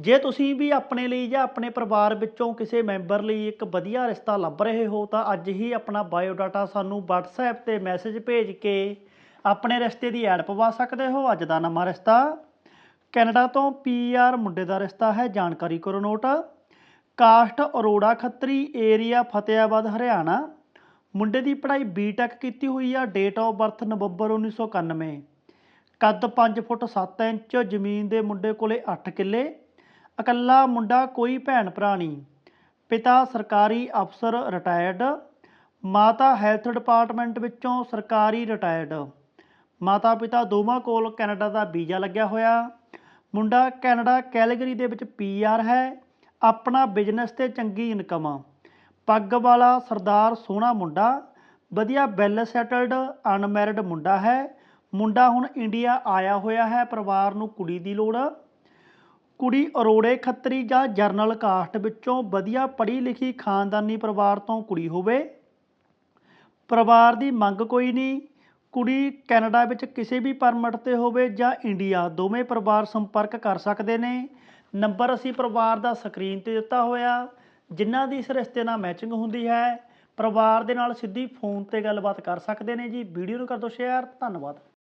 ਜੇ ਤੁਸੀਂ ਵੀ ਆਪਣੇ ਲਈ ਜਾਂ ਆਪਣੇ ਪਰਿਵਾਰ ਵਿੱਚੋਂ ਕਿਸੇ ਮੈਂਬਰ ਲਈ ਇੱਕ ਵਧੀਆ ਰਿਸ਼ਤਾ ਲੱਭ ਰਹੇ ਹੋ, ਤਾਂ ਅੱਜ ਹੀ ਆਪਣਾ ਬਾਇਓਡਾਟਾ ਸਾਨੂੰ WhatsApp ਤੇ ਮੈਸੇਜ ਭੇਜ ਕੇ ਆਪਣੇ ਰਿਸ਼ਤੇ ਦੀ ਐਡ ਪਵਾ ਸਕਦੇ ਹੋ। ਅੱਜ ਦਾ ਨਵਾਂ ਰਿਸ਼ਤਾ ਕੈਨੇਡਾ ਤੋਂ ਪੀਆਰ ਮੁੰਡੇ ਦਾ ਰਿਸ਼ਤਾ ਹੈ, ਜਾਣਕਾਰੀ ਕਰੋ note. Caste Arora Khatri, area Fatehabad Haryana. ਮੁੰਡੇ ਦੀ ਪੜ੍ਹਾਈ ਬੀਟੈਕ ਕੀਤੀ ਹੋਈ ਆ ਡੇਟ ਆਫ ਬਰਥ ਨਵੰਬਰ 1991 ਕੱਦ 5 ਫੁੱਟ 7 ਇੰਚ, ਜ਼ਮੀਨ ਦੇ ਮੁੰਡੇ ਕੋਲੇ 8 ਕਿੱਲੇ। ਇਕੱਲਾ ਮੁੰਡਾ ਕੋਈ ਭੈਣ ਭਰਾ ਨਹੀਂ। ਪਿਤਾ ਸਰਕਾਰੀ ਅਫਸਰ ਰਿਟਾਇਰਡ ਮਾਤਾ ਹੈਲਥ ਡਿਪਾਰਟਮੈਂਟ ਵਿੱਚੋਂ ਸਰਕਾਰੀ ਰਿਟਾਇਰਡ ਮਾਤਾ ਪਿਤਾ ਦੋਵਾਂ ਕੋਲ ਕੈਨੇਡਾ ਦਾ ਵੀਜ਼ਾ ਲੱਗਿਆ ਹੋਇਆ। ਮੁੰਡਾ ਕੈਨੇਡਾ ਕੈਲਗਰੀ ਦੇ ਵਿੱਚ ਪੀਆਰ ਹੈ। ਆਪਣਾ ਬਿਜ਼ਨਸ ਤੇ ਚੰਗੀ ਇਨਕਮ ਆ ਪੱਗ ਵਾਲਾ ਸਰਦਾਰ ਸੋਹਣਾ ਮੁੰਡਾ। ਵਧੀਆ ਵੈਲ ਸੈਟਲਡ ਅਨਮੈਰਿਡ ਮੁੰਡਾ ਹੈ। ਮੁੰਡਾ ਹੁਣ ਇੰਡੀਆ ਆਇਆ ਹੋਇਆ ਹੈ। ਪਰਿਵਾਰ ਨੂੰ ਕੁੜੀ ਦੀ ਲੋੜ। ਕੁੜੀ ਅਰੋੜੇ ਖੱਤਰੀ ਜਾਂ ਜਰਨਲ ਕਾਸਟ ਵਿੱਚੋਂ ਵਧੀਆ ਪੜ੍ਹੀ ਲਿਖੀ ਖਾਨਦਾਨੀ ਪਰਿਵਾਰ ਤੋਂ ਕੁੜੀ ਹੋਵੇ? ਪਰਿਵਾਰ ਦੀ ਮੰਗ ਕੋਈ ਨਹੀਂ। ਕੁੜੀ ਕੈਨੇਡਾ ਵਿੱਚ ਕਿਸੇ ਵੀ ਪਰਮਿਟ ਤੇ ਹੋਵੇ ਜਾਂ ਇੰਡੀਆ, ਦੋਵੇਂ ਪਰਿਵਾਰ ਸੰਪਰਕ ਕਰ ਸਕਦੇ ਨੇ। ਨੰਬਰ ਅਸੀਂ ਪਰਿਵਾਰ ਦਾ ਸਕਰੀਨ ਤੇ ਦਿੱਤਾ ਹੋਇਆ। ਜਿਨ੍ਹਾਂ ਦੀ ਇਸ ਰਿਸ਼ਤੇ ਨਾਲ ਮੈਚਿੰਗ ਹੁੰਦੀ ਹੈ, ਪਰਿਵਾਰ ਦੇ ਨਾਲ ਸਿੱਧੀ ਫੋਨ ਤੇ ਗੱਲਬਾਤ ਕਰ ਸਕਦੇ ਨੇ ਜੀ। ਵੀਡੀਓ ਨੂੰ ਕਰ ਦਿਓ ਸ਼ੇਅਰ। ਧੰਨਵਾਦ।